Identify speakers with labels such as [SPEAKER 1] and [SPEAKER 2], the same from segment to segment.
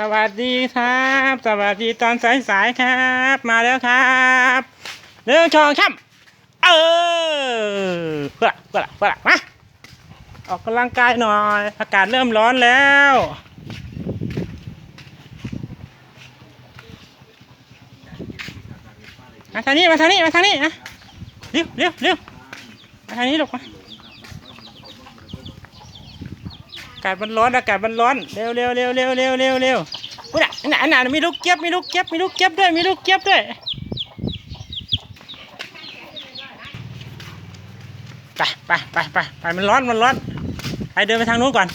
[SPEAKER 1] สวัสดีครับ สวัสดีตอนสายๆครับ มาแล้วครับหนึ่องชองช่ำเออเพื่อเพื่อเพื่อมาออกกำลังกายหน่อย อากาศเริ่มร้อนแล้ว มาทางนี้มาทางนี้มาทางนี้นะเร็วเร็วเร็วมาทางนี้ลูกมาอากาศมันร้อนอากาศมันร้อนเร็วเร็วเร็วเร็วเร็วเร็วเร็วอุ้ยน่ะน่ะน่ะมีลูกเก็บมีลูกเก็บมีลูกเก็บด้วยมีลูกเก็บด้วยไปไปไปไปไปมันร้อนมันร้อนไปเดินไปทางนู้นก่อน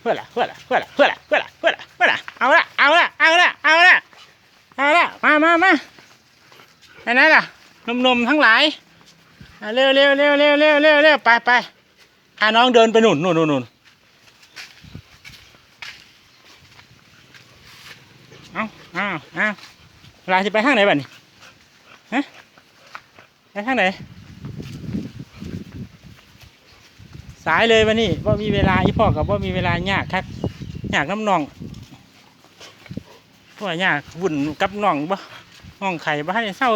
[SPEAKER 1] เพื่อละเพื่อละเพื่อละเพื่อละเพื่อละเพื่อละเพื่อละเอาละเอาละเอาละเอาละเอาละมามามาไปไหนล่ะนุ่มทั้งหลาย เร็วเร็วเร็วเร็วเร็วเร็วเร็วไปไปพาน้องเดินไปหนุนหนุนหนุนหนุนเอาเอาเอาเวลาจะไปทางไหนบ้านี่ฮะไปทางไหน สายเลยวันนี้ว่ามีเวลาอีพ่อกับว่ามีเวลายากครับยากน้ำนองพว่ายากวุ่นกับน้องบ่น้องไข่บ่ให้เศร้า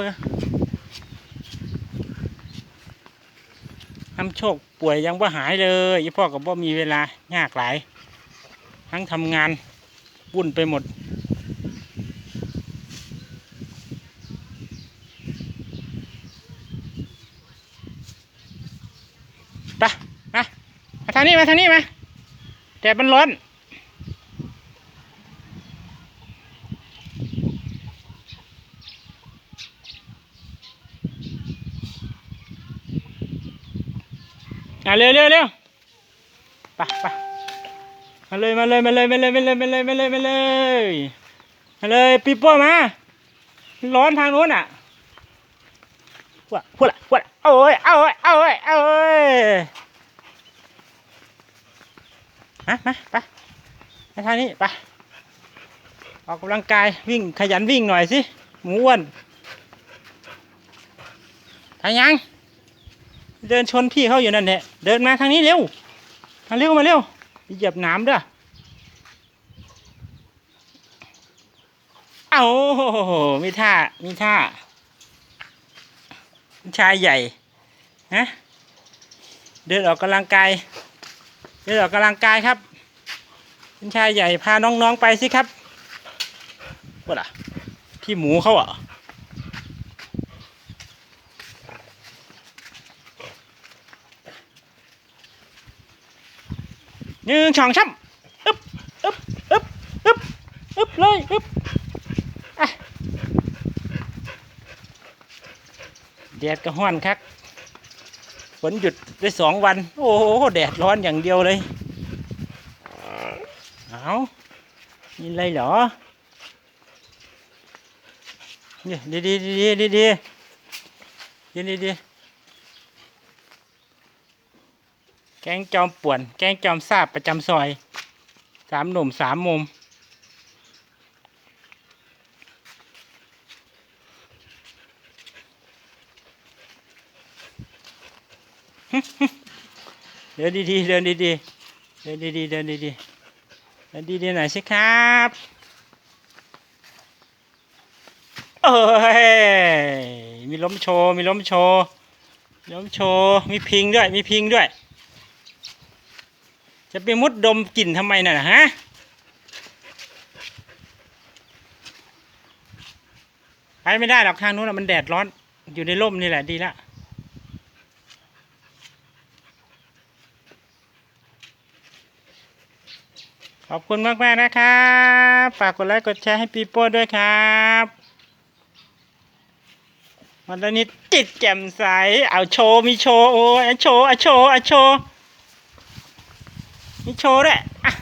[SPEAKER 1] เลยทำโชคป่วยยังว่าหายเลยยี่พ่อกับบ่มีเวลายากหลาย ทั้งทำงานวุ่นไปหมดไปมามาทางนี้มาทางนี้มาแดดมันร้อน อะเร็วเร็วเร็วไปไปมาเลยมาเลยมาเลยมาเลยมาเลยมาเลยมาเลยมาเลยมาเลยปีโป้มา ร้อนทางโน้นอะพวดพวดพวดเอาเอ้ยเอาเอ้ยเอาเอ้ยเอาเอ้ยมามาไปไปทางนี้ไปออกกำลังกายวิ่งขยันวิ่งหน่อยสิหมูอ้วนทางยัง เดินชนพี่เขาอยู่นั่นแหละเดินมาทางนี้เร็วมาเร็วมาเร็วเหยียบน้ำด้อเอามีท่ามีท่า ชายใหญ่ฮะเดินออกกำลังกาย เดินออกกำลังกายครับเป็นชายใหญ่พาน้องๆไปสิครับว่าล่ะพี่หมูเขาอะ หนึ่งสองช้ำอึ๊บอึ๊บอึ๊บอึ๊บอึ๊บเลยอึ๊บอะแดดก็ห้อนครับฝนหยุดได้สองวัน โอ้โหแดดร้อนอย่างเดียวเลย เอานี่อะไรเหรอเนี่ยดีดีดีดีดีดีดีดีดี แกงจอมป่วน แกงจอมซาบประจำซอย สามหนุ่มสามมุม เดินดีๆ เดินดีๆ เดินดีๆ เดินดีๆ เดินดีๆหน่อยสิครับเอ้ย มีล้มโชว์ มีล้มโชว์ ล้มโชว์ มีพิงด้วย มีพิงด้วย จะไปมุดดมกลิ่นทำไมน่ะฮะไปไม่ได้หรอกทางนู้นน่ะมันแดดร้อนอยู่ในร่มนี่แหละดีละขอบคุณมากมากๆนะครับฝากกดไลค์กดแชร์ให้ปีโป้ด้วยครับวันนี้จิตแจ่มใส เอาโชว์ มีโชว์ โอ้ยโชว์อาโชว์อาโชว์ มีโชว์ด้วยอะ